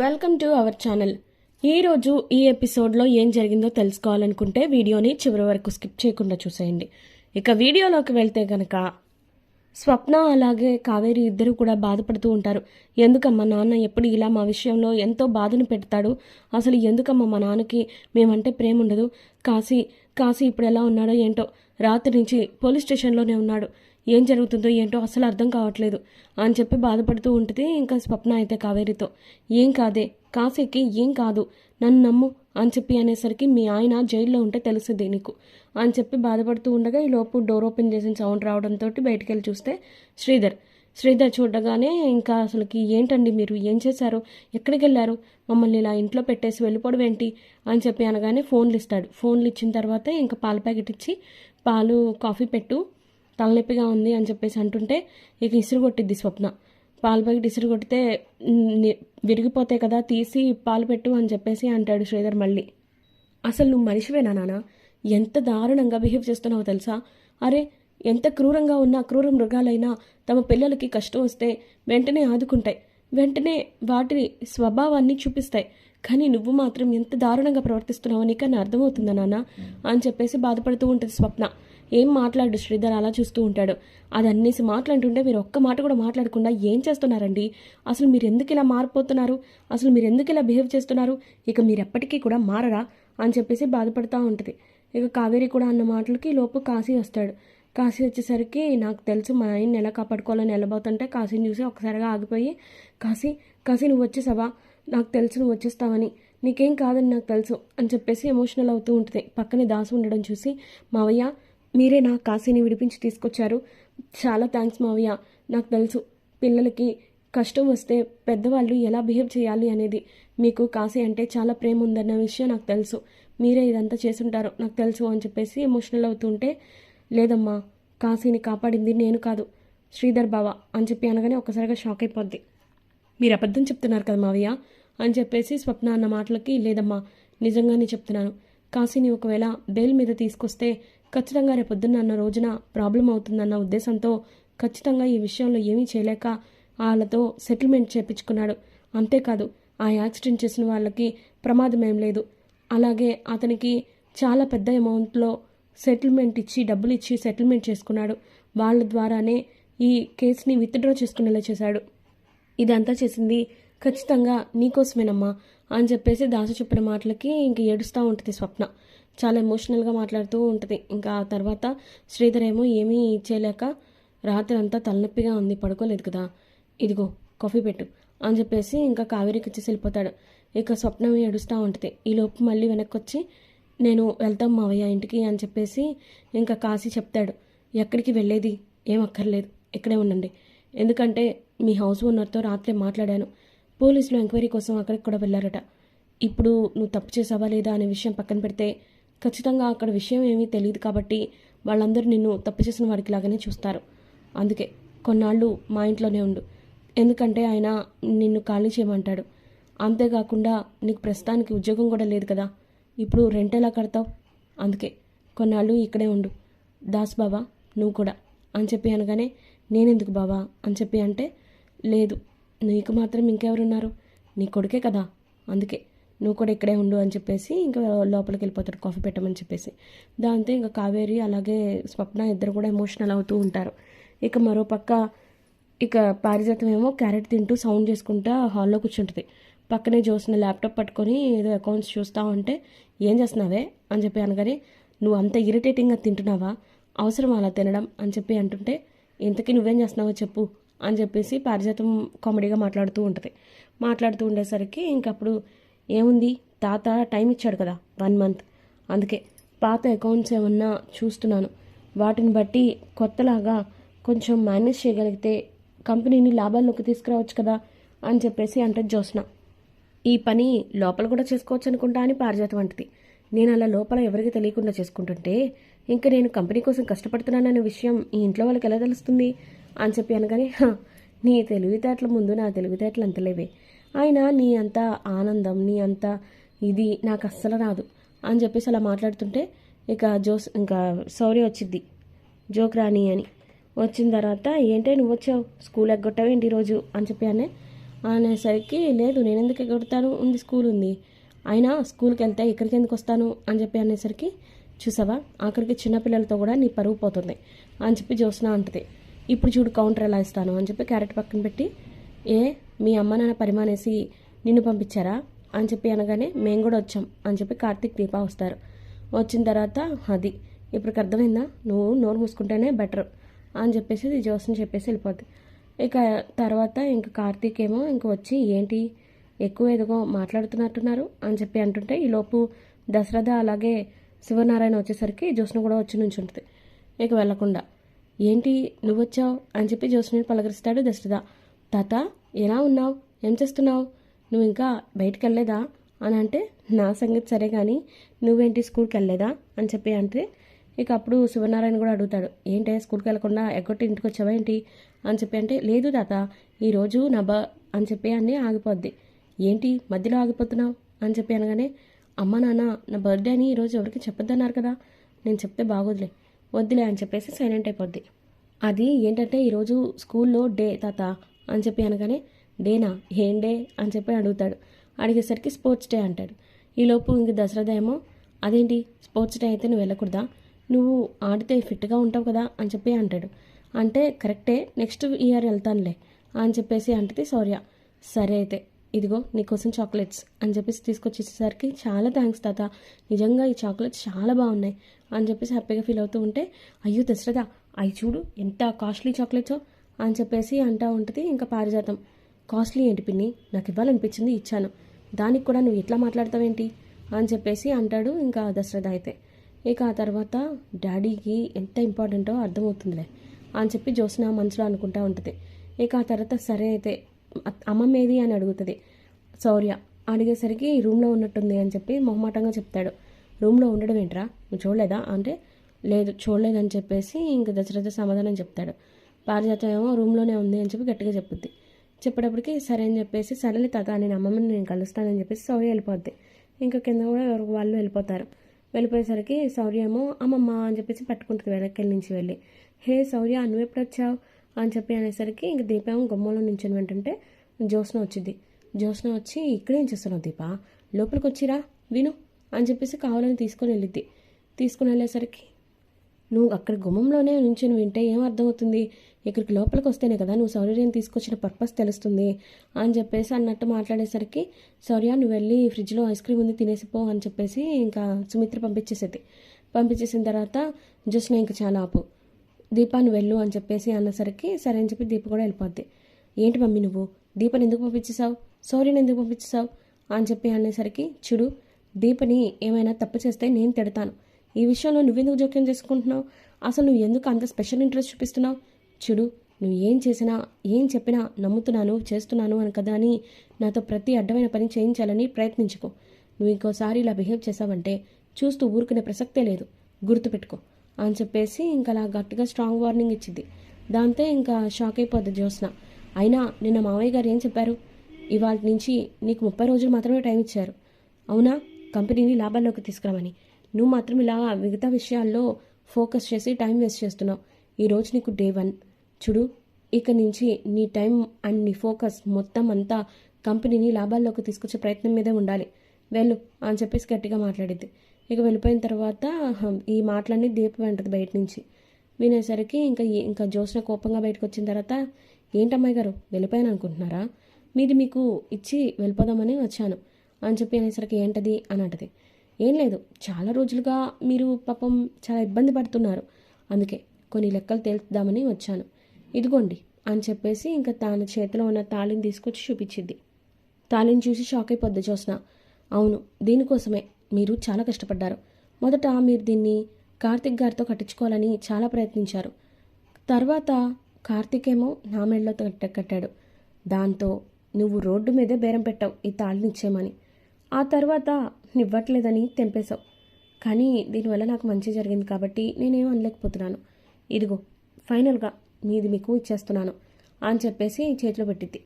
Welcome to our channel. ఈరోజు ఈ ఎపిసోడ్లో ఏం జరిగిందో తెలుసుకోవాలనుకుంటే వీడియోని చివరి వరకు స్కిప్ చేయకుండా చూసేయండి. ఇక వీడియోలోకి వెళ్తే గనక స్వప్న అలాగే కావేరి ఇద్దరు కూడా బాధపడుతూ ఉంటారు. ఎందుకమ్మా నాన్న ఎప్పుడు ఇలా మా విషయంలో ఎంతో బాధను పెడతాడు? అసలు ఎందుకమ్మా మా నాన్నకి మేమంటే ప్రేమ ఉండదు? కాశీ కాశీ ఇప్పుడు ఎలా ఉన్నాడో ఏంటో? రాత్రి నుంచి పోలీస్ స్టేషన్లోనే ఉన్నాడు. ఏం జరుగుతుందో ఏంటో అసలు అర్థం కావట్లేదు అని చెప్పి బాధపడుతూ ఉంటుంది ఇంకా స్వప్న అయితే కావేరితో. ఏం కాదే కాశీకి ఏం కాదు నన్ను నమ్ము అని చెప్పి అనేసరికి మీ ఆయన జైల్లో ఉంటే తెలుస్తుంది నీకు అని చెప్పి బాధపడుతూ ఉండగా ఈ లోపు డోర్ ఓపెన్ చేసిన సౌండ్ రావడంతో బయటికి వెళ్ళి చూస్తే శ్రీధర్. శ్రీధర్ చూడగానే ఇంకా అసలుకి ఏంటండి మీరు ఏం చేశారు ఎక్కడికి వెళ్ళారు మమ్మల్ని ఇలా ఇంట్లో పెట్టేసి వెళ్ళిపోవడం ఏంటి అని చెప్పి అనగానే ఫోన్లు ఇస్తాడు. ఫోన్లు ఇచ్చిన తర్వాత ఇంకా పాల ప్యాకెట్ ఇచ్చి పాలు కాఫీ పెట్టు తలనొప్పిగా ఉంది అని చెప్పేసి అంటుంటే ఇక ఇసురు కొట్టిద్ది స్వప్న. పాలు ప్యాకెట్ ఇసురు కొట్టితే విరిగిపోతాయి కదా తీసి పాలు పెట్టు అని చెప్పేసి అంటాడు శ్రీధర్ మళ్ళీ. అసలు నువ్వు మనిషివేనా నాన్న ఎంత దారుణంగా బిహేవ్ చేస్తున్నావో తెలుసా? అరే ఎంత క్రూరంగా ఉన్న క్రూర మృగాలైనా తమ పిల్లలకి కష్టం వస్తే వెంటనే ఆదుకుంటాయి. వెంటనే వాటి స్వభావాన్ని చూపిస్తాయి. కానీ నువ్వు మాత్రం ఎంత దారుణంగా ప్రవర్తిస్తున్నావు నీకన్నా అర్థమవుతుందా నాన్న అని చెప్పేసి బాధపడుతూ ఉంటుంది స్వప్న. ఏం మాట్లాడు శ్రీధర్? అలా చూస్తూ ఉంటాడు. అది అన్నేసి మాట్లాడుతుంటే మీరు ఒక్క మాట కూడా మాట్లాడకుండా ఏం చేస్తున్నారండి? అసలు మీరు ఎందుకు ఇలా మారిపోతున్నారు? అసలు మీరు ఎందుకు ఇలా బిహేవ్ చేస్తున్నారు? ఇక మీరు ఎప్పటికీ కూడా మారరా? అని చెప్పేసి బాధపడుతూ ఉంటుంది. ఇక కావేరి కూడా అన్న మాటలకి లోపు కాశీ వస్తాడు. కాశీ వచ్చేసరికి నాకు తెలుసు మా ఆయన్ని ఎలా కాపాడుకోవాలని వెళ్ళబోతుంటే కాశీని చూసి ఒకసారిగా ఆగిపోయి కాశీ కాశీ నువ్వు వచ్చేసావా నాకు తెలుసు నువ్వు వచ్చేస్తావని. నీకేం కాదని నాకు తెలుసు. అని చెప్పేసి ఎమోషనల్ అవుతూ ఉంటుంది. పక్కనే దాసు ఉండడం చూసి మావయ్య మీరే నా కాశీని విడిపించి తీసుకొచ్చారు. చాలా థ్యాంక్స్ మావయ్య. నాకు తెలుసు పిల్లలకి కష్టం వస్తే పెద్దవాళ్ళు ఎలా బిహేవ్ చేయాలి అనేది. మీకు కాశీ అంటే చాలా ప్రేమ ఉందన్న విషయం నాకు తెలుసు. మీరే ఇదంతా చేసుంటారు నాకు తెలుసు అని చెప్పేసి ఎమోషనల్ అవుతుంటే లేదమ్మా కాశీని కాపాడింది నేను కాదు శ్రీధర్ బావ అని చెప్పి అనగానే ఒక్కసారిగా షాక్ అయిపోద్ది. మీరు అబద్ధం చెప్తున్నారు కదా మావయ్య? అని చెప్పేసి స్వప్న అన్న మాటలకి లేదమ్మా నిజంగానే చెప్తున్నాను. కాశీని ఒకవేళ బెయిల్ మీద తీసుకొస్తే ఖచ్చితంగా రేపొద్దున్న అన్న రోజున ప్రాబ్లం అవుతుందన్న ఉద్దేశంతో ఖచ్చితంగా ఈ విషయంలో ఏమీ చేయలేక వాళ్ళతో సెటిల్మెంట్ చేపించుకున్నాడు. అంతేకాదు ఆ యాక్సిడెంట్ చేసిన వాళ్ళకి ప్రమాదం ఏం లేదు. అలాగే అతనికి చాలా పెద్ద అమౌంట్లో సెటిల్మెంట్ ఇచ్చి డబ్బులు ఇచ్చి సెటిల్మెంట్ చేసుకున్నాడు. వాళ్ళ ద్వారానే ఈ కేసుని విత్డ్రా చేసుకునేలా చేశాడు. ఇదంతా చేసింది ఖచ్చితంగా నీకోసమేనమ్మా అని చెప్పేసి దాసు చెప్పిన మాటలకి ఇంక ఏడుస్తూ ఉంటుంది స్వప్న. చాలా ఎమోషనల్గా మాట్లాడుతూ ఉంటుంది. ఇంకా ఆ తర్వాత శ్రీధర్ ఏమో ఏమీ చేయలేక రాత్రి అంతా తలనొప్పిగా ఉంది పడుకోలేదు కదా. ఇదిగో కాఫీ పెట్టు అని చెప్పేసి ఇంకా కావేరికి ఇచ్చేసి వెళ్ళిపోతాడు. ఇక స్వప్నం ఏడుస్తూ ఉంటుంది. ఈ లోపు మళ్ళీ వెనక్కి వచ్చి నేను వెళ్తాం మావయ్య ఇంటికి అని చెప్పేసి ఇంకా కాశీ చెప్తాడు. ఎక్కడికి వెళ్ళేది? ఏం అక్కర్లేదు. ఇక్కడే ఉండండి. ఎందుకంటే మీ హౌస్ ఓనర్తో రాత్రే మాట్లాడాను. పోలీసులు ఎంక్వైరీ కోసం అక్కడికి కూడా వెళ్ళారట. ఇప్పుడు నువ్వు తప్పు చేసావా లేదా అనే విషయం పక్కన పెడితే ఖచ్చితంగా అక్కడ విషయం ఏమీ తెలియదు కాబట్టి వాళ్ళందరూ నిన్ను తప్పు చేసిన వారికి లాగానే చూస్తారు. అందుకే కొన్నాళ్ళు మా ఇంట్లోనే ఉండు. ఎందుకంటే ఆయన నిన్ను ఖాళీ చేయమంటాడు. అంతేకాకుండా నీకు ప్రస్తుతానికి ఉద్యోగం కూడా లేదు కదా. ఇప్పుడు రెంట్ ఎలా కడతావు? అందుకే కొన్నాళ్ళు ఇక్కడే ఉండు. దాస్ బాబా నువ్వు కూడా. అని చెప్పి అనగానే నేనెందుకు బాబా అని చెప్పి అంటే లేదు నీకు మాత్రం ఇంకెవరున్నారు? నీ కొడుకే కదా. అందుకే నువ్వు కూడా ఇక్కడే ఉండు అని చెప్పేసి ఇంకా లోపలికి వెళ్ళిపోతాడు కాఫీ పెట్టమని చెప్పేసి. దాంతో ఇంకా కావేరి అలాగే స్వప్న ఇద్దరు కూడా ఎమోషనల్ అవుతూ ఉంటారు. ఇక మరో పక్క ఇక పారిజాతం ఏమో క్యారెట్ తింటూ సౌండ్ చేసుకుంటా హాల్లో కూర్చుంటుంది. పక్కనే చూసిన ల్యాప్టాప్ పట్టుకొని ఏదో అకౌంట్స్ చూస్తా ఉంటే ఏం చేస్తున్నావే? అని చెప్పి అనగానే నువ్వు అంత ఇరిటేటింగ్గా తింటున్నావా? అవసరం అలా తినడం? అని చెప్పి అంటుంటే ఇంతకీ నువ్వేం చేస్తున్నావో చెప్పు. అని చెప్పేసి పారిజాతం కామెడీగా మాట్లాడుతూ ఉంటుంది. మాట్లాడుతూ ఉండేసరికి ఇంకప్పుడు ఏముంది? తాత టైం ఇచ్చాడు కదా వన్ మంత్. అందుకే పాత అకౌంట్స్ ఏమన్నా చూస్తున్నాను. వాటిని బట్టి కొత్తలాగా కొంచెం మేనేజ్ చేయగలిగితే కంపెనీని లాభాల్లోకి తీసుకురావచ్చు కదా అని చెప్పేసి అంటే జ్యోత్స్న. ఈ పని లోపల కూడా చేసుకోవచ్చు అనుకుంటా అని పారిజాతం వంటిది. నేను అలా లోపల ఎవరికి తెలియకుండా చేసుకుంటుంటే ఇంకా నేను కంపెనీ కోసం కష్టపడుతున్నాననే విషయం ఈ ఇంట్లో వాళ్ళకి ఎలా తెలుస్తుంది? అని చెప్పి అనగానే నీ తెలివితేటల ముందు నా తెలివితేటలు అంతలేవే ఆయన నీ అంత ఆనందం నీ అంత ఇది నాకు అస్సలు రాదు అని చెప్పేసి అలా మాట్లాడుతుంటే ఇక జోస్ ఇంకా సౌరి వచ్చిద్ది. జోక్ రాని అని. వచ్చిన తర్వాత ఏంటే నువ్వు వచ్చావు? స్కూల్ ఎగ్గొట్టావేంటి ఈరోజు అని చెప్పి అనే అనేసరికి లేదు నేను ఎందుకు ఎగ్గొడతాను? ఉంది స్కూల్ ఉంది. అయినా స్కూల్కి వెళ్తే ఇక్కడికి ఎందుకు వస్తాను? అని చెప్పి అనేసరికి చూసావా? ఆఖరికి చిన్నపిల్లలతో కూడా నీ పరువు పోతుంది అని చెప్పి జోస్న అంటది. ఇప్పుడు చూడు కౌంటర్ ఎలా ఇస్తాను? అని చెప్పి క్యారెట్ పక్కన పెట్టి ఏ మీ అమ్మ నాన్న పరిమానేసి నిన్ను పంపించారా? అని చెప్పి అనగానే మేము కూడా వచ్చాం అని చెప్పి కార్తీక్ దీప వస్తారు. వచ్చిన తర్వాత అది ఇప్పటికి అర్థమైందా? నువ్వు నోరు మూసుకుంటేనే బెటర్ అని చెప్పేసి జ్యోత్స్న చెప్పేసి వెళ్ళిపోద్ది. ఇక తర్వాత ఇంక కార్తీక్ ఏమో ఇంక వచ్చి ఏంటి? ఎక్కువ ఎదుగో మాట్లాడుతున్నట్టున్నారు? అని చెప్పి అంటుంటే ఈలోపు దశరథ అలాగే శివనారాయణ వచ్చేసరికి జ్యోత్స్న కూడా వచ్చి నుంచి ఉంటుంది ఇక వెళ్ళకుండా ఏంటి? నువ్వు వచ్చావు అని చెప్పి జ్యోత్స్ని పలకరిస్తాడు దశరథ. తాత ఎలా ఉన్నావు? ఏం చేస్తున్నావు? నువ్వు ఇంకా బయటికి వెళ్ళలేదా అని అంటే నా సంగతి సరే కానీ నువ్వేంటి స్కూల్కి వెళ్ళలేదా అని చెప్పి అంటే ఇక అప్పుడు శివనారాయణ కూడా అడుగుతాడు ఏంటే స్కూల్కి వెళ్ళకుండా ఎగ్గొట్టి ఇంటికి వచ్చావా ఏంటి? అని చెప్పి అంటే లేదు తాత ఈరోజు నా బ అని చెప్పి అన్నీ ఆగిపోద్ది. ఏంటి? మధ్యలో ఆగిపోతున్నావు? అని చెప్పి అనగానే అమ్మ నాన్న నా బర్త్డే అని ఈరోజు ఎవరికి చెప్పొద్దన్నారు కదా నేను చెప్తే బాగోదులే వద్దులే అని చెప్పేసి సైలెంట్ అయిపోద్ది. అది ఏంటంటే ఈరోజు స్కూల్లో డే తాత అని చెప్పి అనగానే డేనా ఏం డే అని చెప్పి అడుగుతాడు. అడిగేసరికి స్పోర్ట్స్ డే అంటాడు. ఈలోపు ఇంక దసరాదా ఏమో అదేంటి? స్పోర్ట్స్ డే అయితే నువ్వు వెళ్ళకూడదా? నువ్వు ఆడితే ఫిట్గా ఉంటావు కదా? అని చెప్పి అంటాడు. అంటే కరెక్టే నెక్స్ట్ ఇయర్ వెళ్తానులే అని చెప్పేసి అంటది సౌర్య. సరే అయితే ఇదిగో నీకోసం చాక్లెట్స్ అని చెప్పేసి తీసుకొచ్చేసరికి చాలా థ్యాంక్స్ తాత నిజంగా ఈ చాక్లెట్స్ చాలా బాగున్నాయి అని చెప్పేసి హ్యాపీగా ఫీల్ అవుతూ ఉంటే అయ్యో దశరథ అవి చూడు ఎంత కాస్ట్లీ చాక్లెట్సో! అని చెప్పేసి అంటూ ఉంటుంది. ఇంకా పారిజాతం. కాస్ట్లీ ఏంటి పిన్ని? నాకు ఇవ్వాలనిపించింది ఇచ్చాను. దానికి కూడా నువ్వు ఇట్లా మాట్లాడతావేంటి? అని చెప్పేసి అంటాడు ఇంకా దశరథ అయితే. ఇక ఆ తర్వాత డాడీకి ఎంత ఇంపార్టెంటో అర్థమవుతుందిలే అని చెప్పి జ్యోత్స్న మనసులో అనుకుంటా ఉంటుంది. ఇక ఆ తర్వాత సరే అయితే అత్- అమ్మమ్మ ఏది అని అడుగుతుంది. శౌర్య అడిగేసరికి రూమ్లో ఉన్నట్టుంది అని చెప్పి మొహమాటంగా చెప్తాడు. రూమ్లో ఉండడం ఏంట్రా? నువ్వు చూడలేదా? అంటే లేదు చూడలేదని చెప్పేసి ఇంక దశరథ సమాధానం చెప్తాడు. పారిజాతం ఏమో రూమ్లోనే ఉంది అని చెప్పి గట్టిగా చెప్పుద్ది. చెప్పేటప్పటికి సరే అని చెప్పేసి సరేలే తాత నేను అమ్మమ్మని నేను కలుస్తానని చెప్పేసి సౌర్య వెళ్ళిపోద్ది. ఇంకా కింద కూడా ఎవరు వాళ్ళు వెళ్ళిపోతారు. వెళ్ళిపోయేసరికి సౌర్య ఏమో అమ్మమ్మ అని చెప్పేసి పట్టుకుంటుంది వెనక్కి నుంచి వెళ్ళి. హే సౌర్య నువ్వు ఎప్పుడు వచ్చావు? అని చెప్పి అనేసరికి ఇంక దీపం గుమ్మలో నించుని ఏంటంటే జ్యోత్స్న వచ్చింది జ్యోత్స్న వచ్చి ఇక్కడేం చేస్తున్నావు దీప? లోపలికి వచ్చిరా విను అని చెప్పేసి కావాలని తీసుకొని వెళ్ళిద్ది. తీసుకుని వెళ్ళేసరికి నువ్వు అక్కడ గుమ్మంలోనే నుంచి వింటే ఏం అర్థమవుతుంది? ఇక్కడికి లోపలికి వస్తేనే కదా నువ్వు సౌర్యని తీసుకొచ్చిన పర్పస్ తెలుస్తుంది అని చెప్పేసి అన్నట్టు మాట్లాడేసరికి సౌర్య నువ్వు వెళ్ళి ఫ్రిడ్జ్లో ఐస్ క్రీమ్ ఉంది తినేసిపో అని చెప్పేసి ఇంకా సుమిత్ర పంపించేసేది. పంపించేసిన తర్వాత జస్ట్ నేను ఇంకా చాలా ఆపు. దీపాన్ని వెళ్ళు అని చెప్పేసి అన్నసరికి సరే అని చెప్పి దీప కూడా వెళ్ళిపోద్ది. ఏంటి మమ్మీ నువ్వు? దీపని ఎందుకు పంపించేసావు సౌర్యని ఎందుకు పంపించేసావు అని చెప్పి అనేసరికి చూడు దీపని ఏమైనా తప్పు చేస్తే నేను తిడతాను. ఈ విషయంలో నువ్వెందుకు జోక్యం చేసుకుంటున్నావు? అసలు నువ్వు ఎందుకు అంత స్పెషల్ ఇంట్రెస్ట్ చూపిస్తున్నావు? చూడు నువ్వు ఏం చేసినా ఏం చెప్పినా నమ్ముతున్నాను చేస్తున్నాను అని కదా అని నాతో ప్రతి అడ్డమైన పని చేయించాలని ప్రయత్నించుకో. నువ్వు ఇంకోసారి ఇలా బిహేవ్ చేసావంటే చూస్తూ ఊరుకునే ప్రసక్తే లేదు. గుర్తుపెట్టుకో. అని చెప్పేసి ఇంకా అలా గట్టిగా స్ట్రాంగ్ వార్నింగ్ ఇచ్చింది. దాంతో ఇంకా షాక్ అయిపోద్ది జ్యోత్స్న. అయినా నిన్న మావయ్య గారు ఏం చెప్పారు? ఇవాళ నుంచి నీకు ముప్పై రోజులు మాత్రమే టైం ఇచ్చారు. అవునా? కంపెనీని లాభాల్లోకి తీసుకురామని. నువ్వు మాత్రం ఇలా మిగతా విషయాల్లో ఫోకస్ చేసి టైం వేస్ట్ చేస్తున్నావు. ఈరోజు నీకు డే వన్. చూడు ఇక నుంచి నీ టైం అండ్ నీ ఫోకస్ మొత్తం అంతా కంపెనీని లాభాల్లోకి తీసుకొచ్చే ప్రయత్నం మీదే ఉండాలి. వెళ్ళు అని చెప్పేసి గట్టిగా మాట్లాడిద్ది ఇక వెళ్ళిపోయిన తర్వాత ఈ మాటలన్నీ దీపం వెంటది బయట నుంచి. వినేసరికి ఇంకా ఇంకా జోసిన కోపంగా బయటకు వచ్చిన తర్వాత ఏంటమ్మాయి గారు వెళ్ళిపోయాను అనుకుంటున్నారా? మీది మీకు ఇచ్చి వెళ్ళిపోదామని వచ్చాను అని చెప్పి అనేసరికి ఏంటది? అని అంటది. ఏం లేదు చాలా రోజులుగా మీరు పాపం చాలా ఇబ్బంది పడుతున్నారు. అందుకే కొన్ని లెక్కలు తేల్చుదామని వచ్చాను. ఇదిగోండి అని చెప్పేసి ఇంకా తన చేతిలో ఉన్న తాళిని తీసుకొచ్చి చూపించింది. తాళిని చూసి షాక్ అయిపోద్ది చూసిన అవును దీనికోసమే. మీరు చాలా కష్టపడ్డారు. మొదట మీరు దీన్ని కార్తిక్ గారితో కట్టించుకోవాలని చాలా ప్రయత్నించారు. తర్వాత కార్తిక్ ఏమో నా మెడలో కట్ట కట్టాడు. దాంతో నువ్వు రోడ్డు మీదే బేరం పెట్టావు ఈ తాళిని ఇచ్చేయమని. ఆ తర్వాత నివ్వట్లేదని తెంపేశావు. కానీ దీనివల్ల నాకు మంచి జరిగింది కాబట్టి నేనేం అనలేకపోతున్నాను. ఇదిగో ఫైనల్గా మీది మీకు ఇచ్చేస్తున్నాను అని చెప్పేసి చేతిలో పెట్టిద్ది.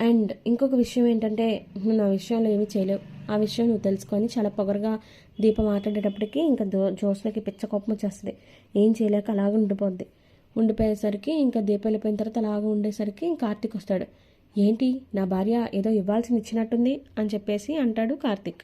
అండ్ ఇంకొక విషయం ఏంటంటే నువ్వు నా విషయంలో ఏమీ చేయలేవు. ఆ విషయం నువ్వు తెలుసుకొని చాలా పొగరుగా దీపం మాట్లాడేటప్పటికి ఇంకా దో జోస్లకి పిచ్చ కోపం వచ్చేస్తుంది. ఏం చేయలేక అలాగ ఉండిపోద్ది. ఉండిపోయేసరికి ఇంకా దీపం వెళ్ళిపోయిన తర్వాత అలాగే ఉండేసరికి ఇంకా కార్తీక్ వస్తాడు. ఏంటి నా భార్య ఏదో ఇవ్వాల్సింది ఇచ్చినట్టుంది అని చెప్పేసి అంటాడు కార్తిక్.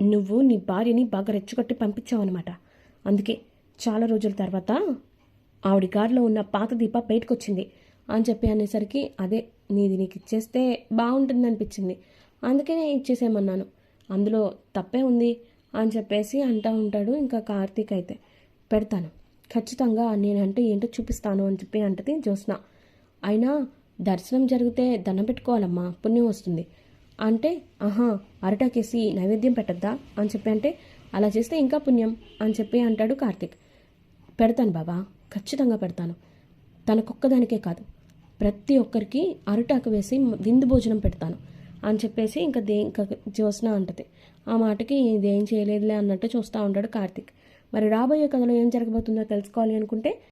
నువ్వు నీ భార్యని బాగా రెచ్చగొట్టి పంపించావు అనమాట అందుకే చాలా రోజుల తర్వాత ఆవిడ కారులో ఉన్న పాత దీప బయటకొచ్చింది. అని చెప్పి అనేసరికి అదే నీది నీకు ఇచ్చేస్తే బాగుంటుంది అనిపించింది. అందుకే ఇచ్చేసేయమన్నాను. అందులో తప్పే ఉంది అని చెప్పేసి అంటూ ఉంటాడు ఇంకా కార్తీక్ అయితే. పెడతాను. ఖచ్చితంగా నేనంటే ఏంటో చూపిస్తాను అని చెప్పి అంటది జ్యోత్స్న. అయినా దర్శనం జరిగితే దండం పెట్టుకోవాలమ్మా పుణ్యం వస్తుంది. అంటే ఆహా అరటాకేసి నైవేద్యం పెట్టద్దా? అని చెప్పి అంటే అలా చేస్తే ఇంకా పుణ్యం అని చెప్పి అంటాడు కార్తీక్. పెడతాను బాబా. ఖచ్చితంగా పెడతాను. తనకొక్కదానికే కాదు. ప్రతి ఒక్కరికి అరిటాకు వేసి విందు భోజనం పెడతాను అని చెప్పేసి ఇంకా దే ఇంకా జ్యోత్స్న అంటది. ఆ మాటకి ఇదేం చేయలేదులే అన్నట్టు చూస్తూ ఉంటాడు కార్తీక్. మరి రాబోయే కథలో ఏం జరగబోతుందో తెలుసుకోవాలి అనుకుంటే